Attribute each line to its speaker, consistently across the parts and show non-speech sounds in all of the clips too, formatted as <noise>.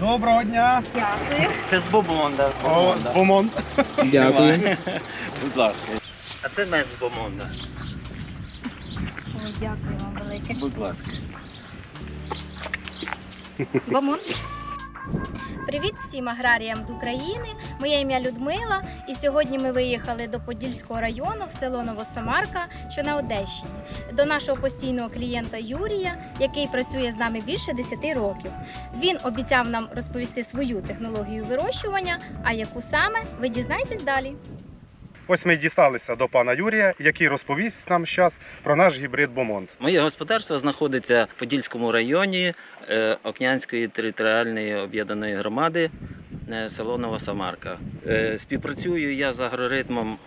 Speaker 1: Доброго дня!
Speaker 2: Дякую.
Speaker 3: Це з Бомонда. з
Speaker 1: О,
Speaker 3: Бомонда.
Speaker 1: Бомон.
Speaker 4: Дякую.
Speaker 3: Будь ласка. А це мед з Бомонда.
Speaker 2: Дякую вам велике.
Speaker 3: Будь ласка. <laughs>
Speaker 2: Бомон. Привіт всім аграріям з України. Моє ім'я Людмила, і сьогодні ми виїхали до Подільського району в село Новосамарка, що на Одещині, до нашого постійного клієнта Юрія, який працює з нами більше 10 років. Він обіцяв нам розповісти свою технологію вирощування, а яку саме ви дізнаєтесь далі.
Speaker 1: Ось ми дісталися до пана Юрія, який розповість нам зараз про наш гібрид Бомонт.
Speaker 3: Моє господарство знаходиться в Подільському районі е, Окнянської територіальної об'єднаної громади, е, село Новосамарка. Е, Співпрацюю я з агроритмом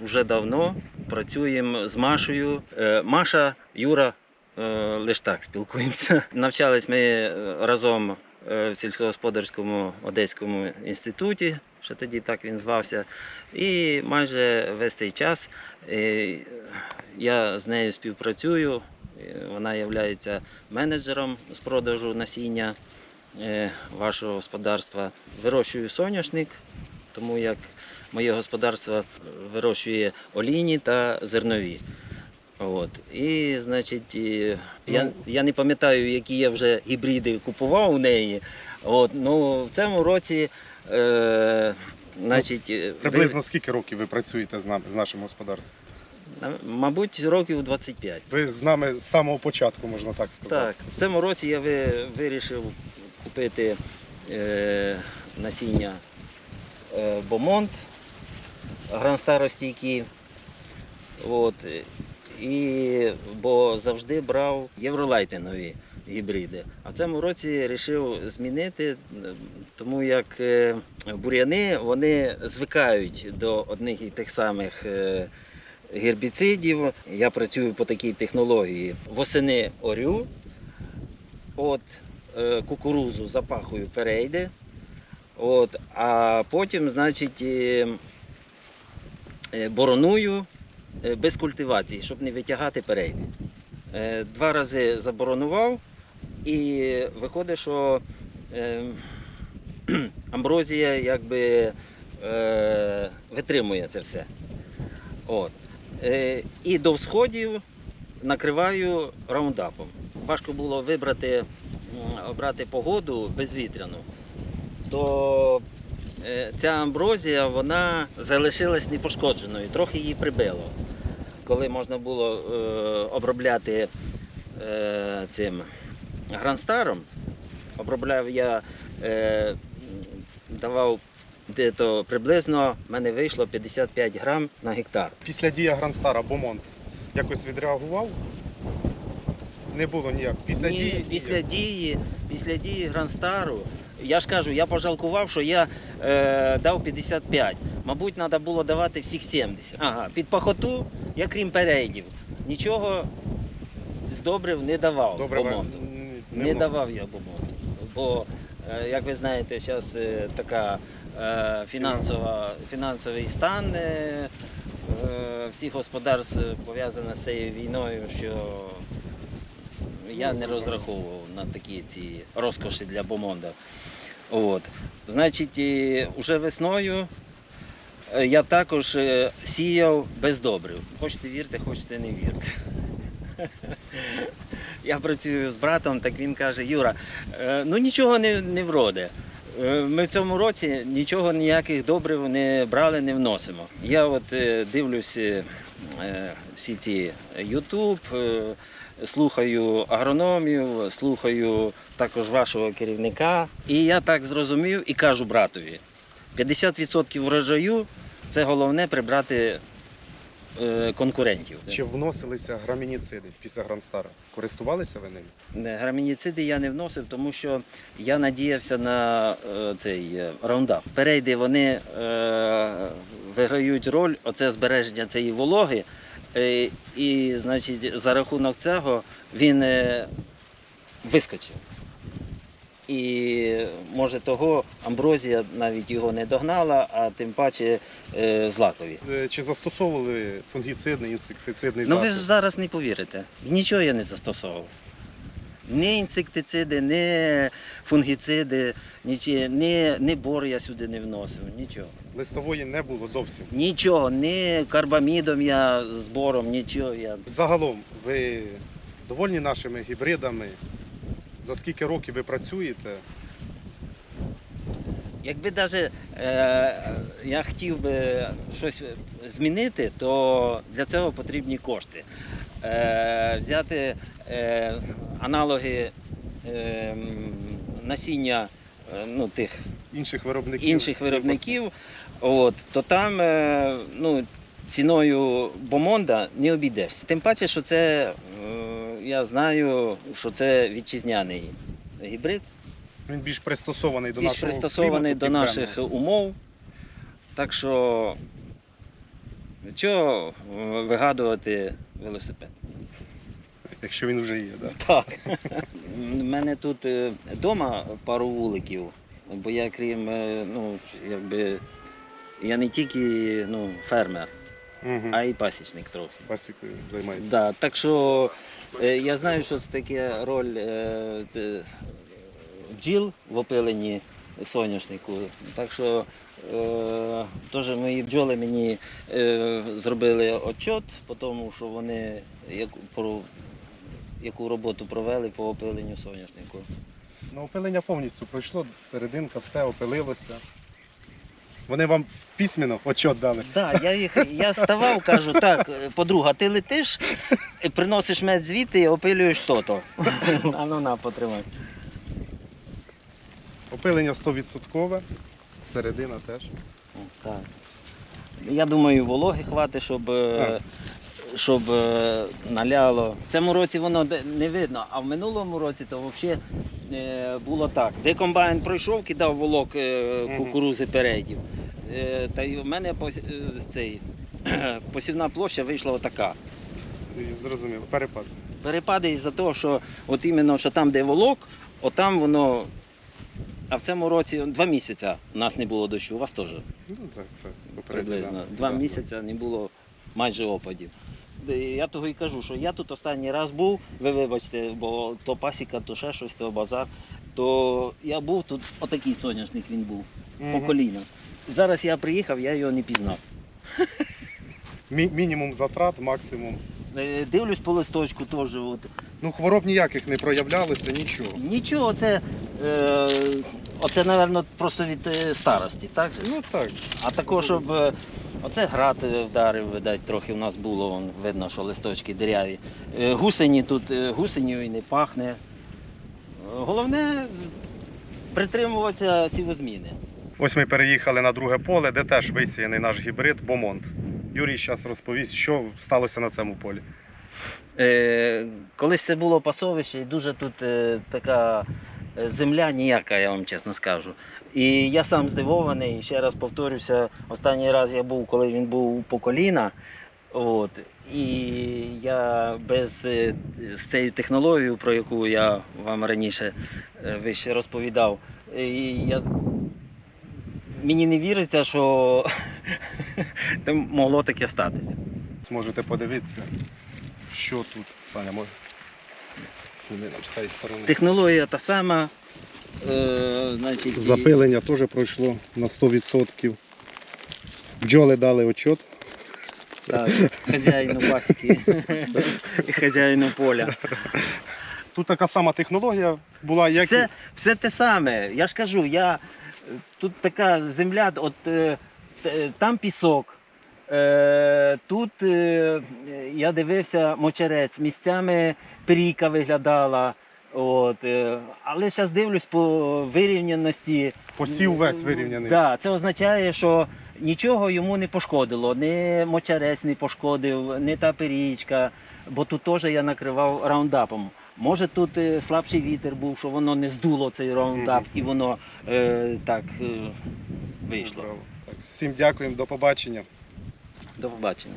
Speaker 3: вже давно. Працюємо з Машею. Е, Маша, Юра, лише так спілкуємося. <laughs> Навчались ми разом в сільськогосподарському одеському інституті. Ще тоді так він звався. І майже весь цей час е, я з нею співпрацюю. Е, Вона є менеджером з продажу насіння е, вашого господарства. Вирощую соняшник, тому як моє господарство вирощує олійні та зернові. От. І, значить, я,
Speaker 1: Ну.
Speaker 3: я не пам'ятаю, які я вже гібриди купував у неї. От. Ну, в цьому році, е, значить, е,
Speaker 1: Приблизно скільки років ви працюєте з нами з нашим господарством?
Speaker 3: мабуть, років 25.
Speaker 1: Ви з нами з самого початку, можна так сказати.
Speaker 3: Так, в цьому році я вирішив купити е, насіння е, Бомонт, гранстаростійкі. От, і, бо завжди брав євролайтингові гібриди. А в цьому році вирішив змінити, тому як е, бур'яни вони звикають до одних і тих самих. е, гербіцидів. Я працюю по такій технології. Восени орю, от, е, кукурузу запахую перейде, от, а потім, значить, бороную без культивації, щоб не витягати перейди. Два рази заборонував, і виходить, що е, <clears throat> амброзія якби е, витримує це все. От. Е, і до всходів накриваю раундапом. Важко було вибрати, обрати погоду безвітряну, то е, ця амброзія вона залишилась непошкодженою, трохи її прибило. Коли можна було е, обробляти е, цим гранстаром, обробляв я, е, давав де-то приблизно в мене вийшло 55 грам на гектар.
Speaker 1: Після дія Гранстара Бомонт якось відреагував? Не було ніяк. Після
Speaker 3: Ні,
Speaker 1: дії.
Speaker 3: після дії, після дії Гранстару, я ж кажу, я пожалкував, що я е, дав 55. Мабуть, треба було давати всіх 70. Ага, під пахоту, я крім перейдів, нічого з добрив не давав.
Speaker 1: Добре,
Speaker 3: Бомонту.
Speaker 1: Н-
Speaker 3: Не, давав я бомонту. Бо, е, як ви знаєте, зараз така е, фінансова, фінансовий стан е, е, всіх господарств пов'язано з цією війною, що я не розраховував на такі ці розкоші для бомонда. От. Значить, вже весною е, я також е, сіяв без добрив. Хочете вірте, хочете не вірте. Я працюю з братом, так він каже: Юра, е, ну нічого не, не вроде. Е, Ми в цьому році нічого ніяких добрив не брали, не вносимо. Я от е, дивлюсь всі ці е, слухаю агрономів, слухаю також вашого керівника. І я так зрозумів і кажу братові: 50% врожаю це головне прибрати конкурентів.
Speaker 1: Чи вносилися грамініциди після Гранстара? Користувалися ви ними?
Speaker 3: Не, Грамініциди я не вносив, тому що я надіявся на е, цей е, раундап. Перейди вони е, виграють роль, оце збереження цієї вологи. Е, І, значить, за рахунок цього він е, вискочив. І може того амброзія навіть його не догнала, а тим паче е, злакові.
Speaker 1: Е, Чи застосовували фунгіцидний, інсектицидний
Speaker 3: Ну ви ж зараз не повірите. Нічого я не застосовував. Ні інсектициди, ні фунгіциди, нічі, ні, ні бор я сюди не вносив, нічого.
Speaker 1: Листової не було зовсім.
Speaker 3: Нічого, ні карбамідом я з бором, нічого я.
Speaker 1: Загалом, ви довольні нашими гібридами? За скільки років ви працюєте?
Speaker 3: Якби навіть е, я хотів би щось змінити, то для цього потрібні кошти. Е, взяти е, аналоги е, насіння е, ну, тих
Speaker 1: Інших виробників?
Speaker 3: інших виробників, от, то там е, ну, ціною бомонда не обійдешся. Тим паче, що це е, я знаю, що це вітчизняний гібрид,
Speaker 1: Він більш пристосований до
Speaker 3: більш
Speaker 1: нашого
Speaker 3: пристосований
Speaker 1: клімату
Speaker 3: до
Speaker 1: південного.
Speaker 3: наших умов. Так що чого е, вигадувати велосипед?
Speaker 1: Якщо він вже є, да.
Speaker 3: Так. У мене тут вдома пару вуликів, бо я крім, е, ну, якби, я не тільки ну, фермер,
Speaker 1: Угу.
Speaker 3: а й пасічник трохи.
Speaker 1: Пасікою займається.
Speaker 3: Да, так що е, я знаю, що це таке роль е, бджіл в опиленні соняшнику. Так що е, теж мої бджоли мені е, зробили отчет тому, що вони яку роботу провели по опиленню соняшнику.
Speaker 1: Ну, опилення повністю пройшло, серединка, все опилилося. Вони вам письменно отчет дали.
Speaker 3: Да, я їх я ставав, кажу, так, подруга, ти летиш, приносиш мед звідти і опилюєш то-то. А ну на, потримай.
Speaker 1: Опилення 100%, середина теж.
Speaker 3: Так. Я думаю, вологи хватить, щоб, е, щоб е, наляло. В цьому році воно не видно, а в минулому році то взагалі е, було так. Де комбайн пройшов, кидав волок кукурузи передів. Е, Та й у мене е, цей, <clears throat> посівна площа вийшла отака.
Speaker 1: І Зрозуміло, перепад.
Speaker 3: Перепади із-за того, що от іменно що там, де волок, отам воно. А в цьому році два місяці у нас не було дощу, у вас теж
Speaker 1: Ну так, так.
Speaker 3: приблизно.
Speaker 1: да.
Speaker 3: Два
Speaker 1: Да.
Speaker 3: місяці не було майже опадів. Я того і кажу, що я тут останній раз був, ви вибачте, бо то пасіка, то ще щось, то базар. То я був тут, отакий соняшник він був, по
Speaker 1: Мгм.
Speaker 3: Зараз я приїхав, я його не пізнав.
Speaker 1: Мі- мінімум затрат, максимум.
Speaker 3: Е, Дивлюсь по листочку теж. От.
Speaker 1: Ну, хвороб ніяких не проявлялося, нічого.
Speaker 3: Нічого, це, е, оце, напевно, просто від е, старості, так?
Speaker 1: Ну так.
Speaker 3: А також, щоб е, оце град е, вдарив, видать, трохи у нас було, вон, видно, що листочки диряві. Е, Гусені тут е, гусеню і не пахне. Е, Головне притримуватися сівозміни.
Speaker 1: Ось ми переїхали на друге поле, де теж висіяний наш гібрид Бомонт. Юрій зараз розповість, що сталося на цьому полі.
Speaker 3: Е, колись це було пасовище, і дуже тут е, така е, земля ніяка, я вам чесно скажу. І я сам здивований, ще раз повторюся, останній раз я був, коли він був по коліна. От, і я без е, з цією технологією, про яку я вам раніше е, вище розповідав, я, мені не віриться, що <laughs> могло таке статися.
Speaker 1: Зможете подивитися, що тут. Саня, може. З цієї сторони.
Speaker 3: Технологія та сама. Е, значить, і-
Speaker 1: Запилення теж пройшло на 100%. Бджоли дали отчет.
Speaker 3: Так, хазяїну пасіки і <laughs> хазяїну поля.
Speaker 1: Тут така сама технологія була, як
Speaker 3: Все, все те саме. Я ж кажу, я, тут така земля, от е, там пісок. Е, тут е, я дивився мочерець, місцями пірійка виглядала. От, е, але зараз дивлюсь по вирівняності.
Speaker 1: посів весь вирівняний.
Speaker 3: Да, це означає, що нічого йому не пошкодило. Ні мочарець не пошкодив, ні та пирічка, бо тут теж я накривав раундапом. Може тут е, слабший вітер був, що воно не здуло цей раундап і воно е, так е, вийшло.
Speaker 1: Всім дякуємо, до побачення.
Speaker 3: До побачення.